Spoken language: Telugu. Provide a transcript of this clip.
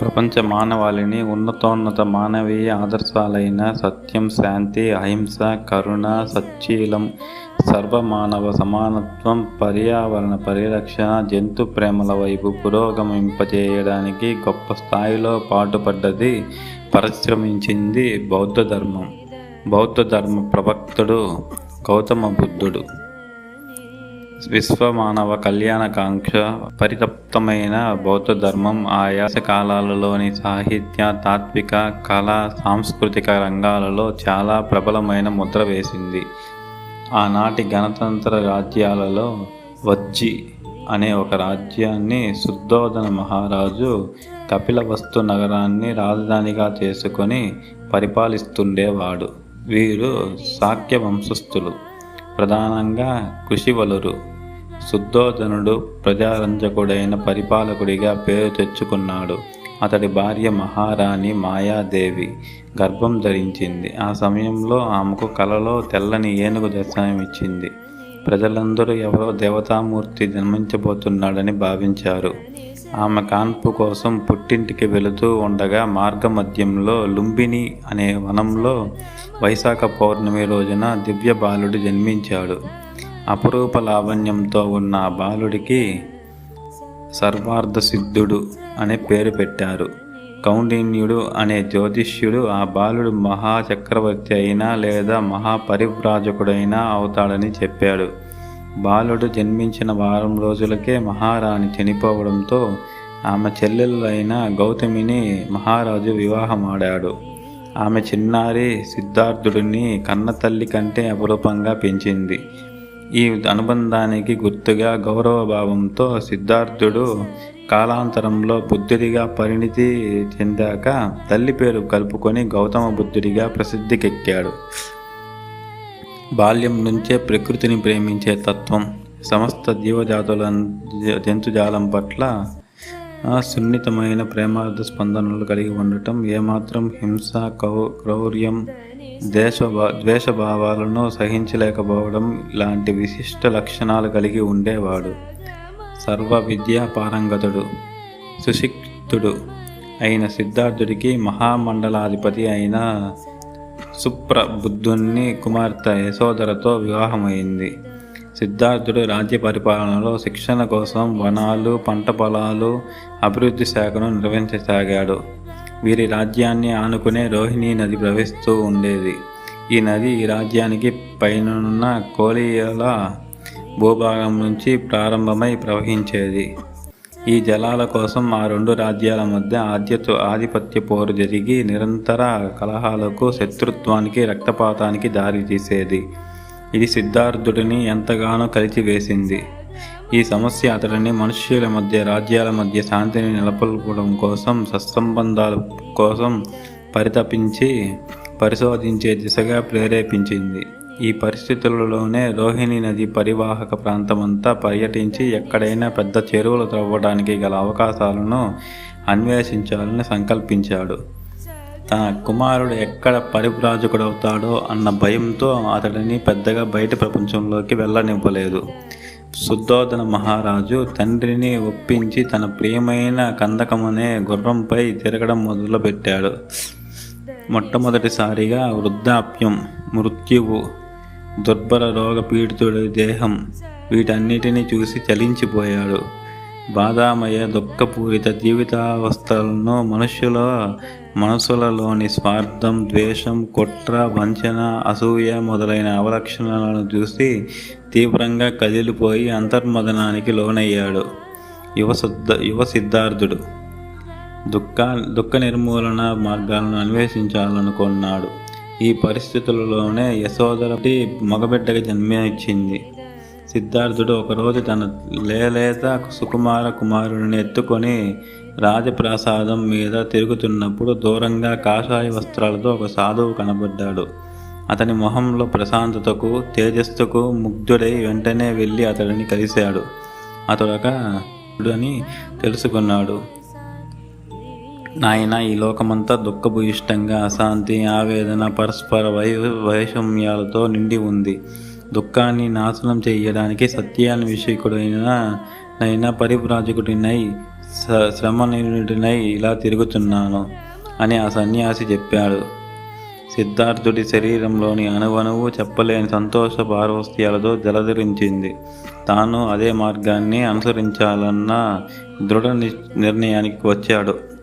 ప్రపంచ మానవాళిని ఉన్నతోన్నత మానవీయ ఆదర్శాలైన సత్యం శాంతి అహింస కరుణ సచ్చీలం సర్వమానవ సమానత్వం పర్యావరణ పరిరక్షణ జంతు ప్రేమల వైపు పురోగమింపజేయడానికి గొప్ప స్థాయిలో పాటుపడ్డది పరిశ్రమించింది బౌద్ధ ధర్మం. బౌద్ధ ధర్మ ప్రవక్తుడు గౌతమ బుద్ధుడు. విశ్వమానవ కళ్యాణకాంక్ష పరితప్తమైన బౌద్ధ ధర్మం ఆయా కాలాలలోని సాహిత్య తాత్విక కళా సాంస్కృతిక రంగాలలో చాలా ప్రబలమైన ముద్ర వేసింది. ఆనాటి గణతంత్ర రాజ్యాలలో వజ్జి అనే ఒక రాజ్యాన్ని శుద్ధోదన మహారాజు కపిలవస్తు నగరాన్ని రాజధానిగా చేసుకొని పరిపాలిస్తుండేవాడు. వీరు శాక్య వంశస్థులు. ప్రధానంగా కృషివలురు శుద్ధోధనుడు ప్రజారంజకుడైన పరిపాలకుడిగా పేరు తెచ్చుకున్నాడు. అతడి భార్య మహారాణి మాయాదేవి గర్భం ధరించింది. ఆ సమయంలో ఆమెకు కలలో తెల్లని ఏనుగు దర్శనమిచ్చింది. ప్రజలందరూ ఎవరో దేవతామూర్తి జన్మించబోతున్నాడని భావించారు. ఆమె కాన్పు కోసం పుట్టింటికి వెళుతూ ఉండగా మార్గమధ్యంలో లుంబిని అనే వనంలో వైశాఖ పౌర్ణమి రోజున దివ్య బాలుడు జన్మించాడు. అపురూప లావణ్యంతో ఉన్న ఆ బాలుడికి సర్వార్థ సిద్ధుడు అనే పేరు పెట్టారు. కౌండిన్యుడు అనే జ్యోతిష్యుడు ఆ బాలుడు మహాచక్రవర్తి అయినా లేదా మహాపరివ్రాజకుడైనా అవుతాడని చెప్పాడు. బాలుడు జన్మించిన వారం రోజులకే మహారాణి చనిపోవడంతో ఆమె చెల్లెళ్ళైన గౌతమిని మహారాజు వివాహమాడాడు. ఆమె చిన్నారి సిద్ధార్థుడిని కన్న తల్లి కంటే అపురూపంగా పెంచింది. ఈ అనుబంధానికి గుర్తుగా గౌరవభావంతో సిద్ధార్థుడు కాలాంతరంలో బుద్ధుడిగా పరిణితి చెందాక తల్లి పేరు కలుపుకొని గౌతమ బుద్ధుడిగా ప్రసిద్ధికెక్కాడు. బాల్యం నుంచే ప్రకృతిని ప్రేమించే తత్వం సమస్త జీవజాతుల జంతుజాలం పట్ల సున్నితమైన ప్రేమార్థ స్పందనలు కలిగి ఉండటం ఏమాత్రం హింస కౌ క్రౌర్యం దేశభా ద్వేషభావాలను సహించలేకపోవడం లాంటి విశిష్ట లక్షణాలు కలిగి ఉండేవాడు. సర్వ విద్యా పారంగతుడు సుశిక్తుడు అయిన సిద్ధార్థుడికి మహామండలాధిపతి అయిన సుప్రబుద్ధుని కుమార్తె యశోదరతో వివాహమైంది. సిద్ధార్థుడు రాజ్య పరిపాలనలో శిక్షణ కోసం వనాలు పంట పొలాలు అభివృద్ధి శాఖను నిర్వహించసాగాడు. వీరి రాజ్యాన్ని ఆనుకునే రోహిణీ నది ప్రవహిస్తూ ఉండేది. ఈ నది ఈ రాజ్యానికి పైనున్న కోలియల భూభాగం నుంచి ప్రారంభమై ప్రవహించేది. ఈ జలాల కోసం ఆ రెండు రాజ్యాల మధ్య ఆద్యత ఆధిపత్య పోరు జరిగి నిరంతర కలహాలకు శత్రుత్వానికి రక్తపాతానికి దారితీసేది ఇది సిద్ధార్థుడిని ఎంతగానో కలిచివేసింది. ఈ సమస్య అతడిని మనుష్యుల మధ్య రాజ్యాల మధ్య శాంతిని నెలకొల్పడం కోసం సత్సంబంధాల కోసం పరితపించి పరిశోధించే దిశగా ప్రేరేపించింది. ఈ పరిస్థితులలోనే రోహిణి నది పరివాహక ప్రాంతమంతా పర్యటించి ఎక్కడైనా పెద్ద చెరువులు త్రవ్వడానికి గల అవకాశాలను అన్వేషించాలని సంకల్పించాడు. తన కుమారుడు ఎక్కడ పరిభ్రాజకుడవుతాడో అన్న భయంతో అతడిని పెద్దగా బయట ప్రపంచంలోకి వెళ్ళనివ్వలేదు. శుద్ధోదన మహారాజు తండ్రిని ఒప్పించి తన ప్రియమైన కందకమనే గుర్రంపై తిరగడం మొదలుపెట్టాడు. మొట్టమొదటిసారిగా వృద్ధాప్యం మృత్యువు దుర్బల రోగ పీడితుడి దేహం వీటన్నిటిని చూసి చలించిపోయాడు. బాధామయ దుఃఖపూరిత జీవితావస్థలను మనుష్యుల మనసులలోని స్వార్థం ద్వేషం కుట్ర వంచన అసూయ మొదలైన అవలక్షణాలను చూసి తీవ్రంగా కదిలిపోయి అంతర్మదనానికి లోనయ్యాడు. యువ సిద్ధ యువ సిద్ధార్థుడు. దుఃఖ దుఃఖ నిర్మూలన మార్గాలను అన్వేషించాలనుకున్నాడు. ఈ పరిస్థితులలోనే యశోదరటి మగబిడ్డకి ఇచ్చింది. సిద్ధార్థుడు ఒకరోజు తన లేలేత సుకుమార కుమారుడిని ఎత్తుకొని రాజప్రాసాదం మీద తిరుగుతున్నప్పుడు దూరంగా కాషాయ వస్త్రాలతో ఒక సాధువు కనబడ్డాడు. అతని మొహంలో ప్రశాంతతకు తేజస్సుకు ముగ్ధుడై వెంటనే వెళ్ళి అతడిని కలిశాడు. అతడొక అని తెలుసుకున్నాడు. నాయన ఈ లోకమంతా దుఃఖభూయిష్టంగా అశాంతి ఆవేదన పరస్పర వై వైషమ్యాలతో నిండి ఉంది. దుఃఖాన్ని నాశనం చేయడానికి సత్యాన్వేషకుడైన నైనా పరివ్రాజకుడినై స- శ్రమనిరుడినై ఇలా తిరుగుతున్నాను అని ఆ సన్యాసి చెప్పాడు. సిద్ధార్థుడి శరీరంలోని అణువణువు చెప్పలేని సంతోష పారవస్యాలతో జలధరించింది. తాను అదే మార్గాన్ని అనుసరించాలన్న దృఢ నిర్ణయానికి వచ్చాడు.